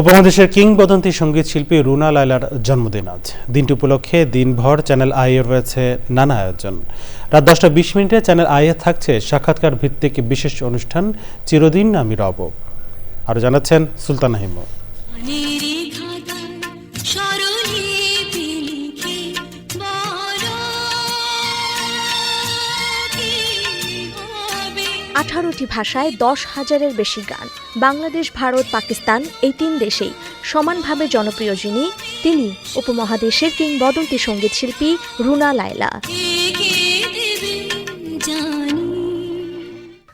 উপমহাদেশের কিংবদন্তি সংগীত শিল্পী রুনা লায়লার জন্মদিন আজ। দিনটি উপলক্ষে দিনভর চ্যানেল আইয়ে রয়েছে নানা আয়োজন। রাত দশটা বিশ মিনিটে চ্যানেল আইয়ে থাকছে সাক্ষাৎকার ভিত্তিক বিশেষ অনুষ্ঠান, চিরদিন আমি রব। আরও জানাচ্ছেন সুলতান হিমু। আঠারোটি ভাষায় দশ হাজারের বেশি গান। বাংলাদেশ, ভারত, পাকিস্তান এই তিন দেশেই সমানভাবে জনপ্রিয় যিনি, তিনি উপমহাদেশের কিংবদন্তি সংগীত শিল্পী রুনা লায়লা।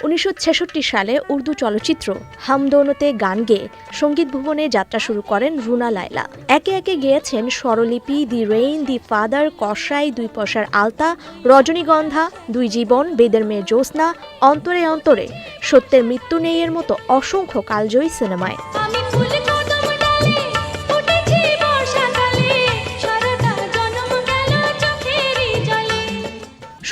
উনিশশো ছেষট্টি সালে উর্দু চলচ্চিত্র হামদৌনতে গান গেয়ে সংগীত ভুবনে যাত্রা শুরু করেন রুনা লায়লা। একে একে গেয়েছেন স্বরলিপি, দি রেইন, দি ফাদার, কসাই, দুই পয়সার আলতা, রজনীগন্ধা, দুই জীবন, বেদের মেয়ে জ্যোৎস্না, অন্তরে অন্তরে সত্যের মৃত্যু নেই এর মতো অসংখ্য কালজয়ী সিনেমায়।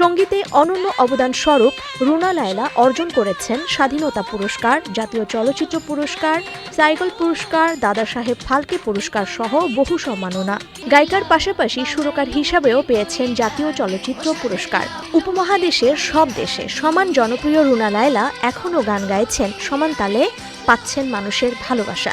সঙ্গীতে অনন্য অবদান স্বরূপ রুনা লায়লা অর্জন করেছেন স্বাধীনতা পুরস্কার, জাতীয় চলচ্চিত্র পুরস্কার, সাইকেল পুরস্কার, দাদা সাহেব ফালকে পুরস্কার সহ বহু সম্মাননা। গায়িকার পাশাপাশি সুরকার হিসাবেও পেয়েছেন জাতীয় চলচ্চিত্র পুরস্কার। উপমহাদেশের সব দেশে সমান জনপ্রিয় রুনা লায়লা এখনও গান গাইছেন। সমান তালে পাচ্ছেন মানুষের ভালোবাসা।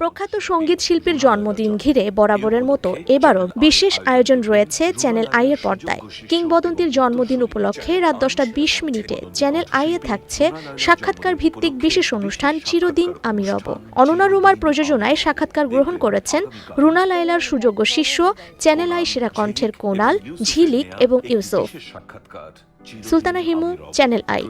প্রখ্যাত সংগীত শিল্পীর জন্মদিন ঘিরে বরাবরের মতো এবারও বিশেষ আয়োজন রয়েছে চ্যানেল আই এর পর্দায়। কিংবদন্তির জন্মদিন উপলক্ষে রাত দশটা বিশ মিনিটে চ্যানেল আই এ থাকছে সাক্ষাৎকার ভিত্তিক বিশেষ অনুষ্ঠান চিরদিন আমি রব। অননা রুমার প্রযোজনায় সাক্ষাৎকার গ্রহণ করেছেন রুনা লাইলার সুযোগ্য শিষ্য, চ্যানেল আই সেরা কণ্ঠের কোনাল, ঝিলিক এবং Yusuf. Sultana Himu, channel I.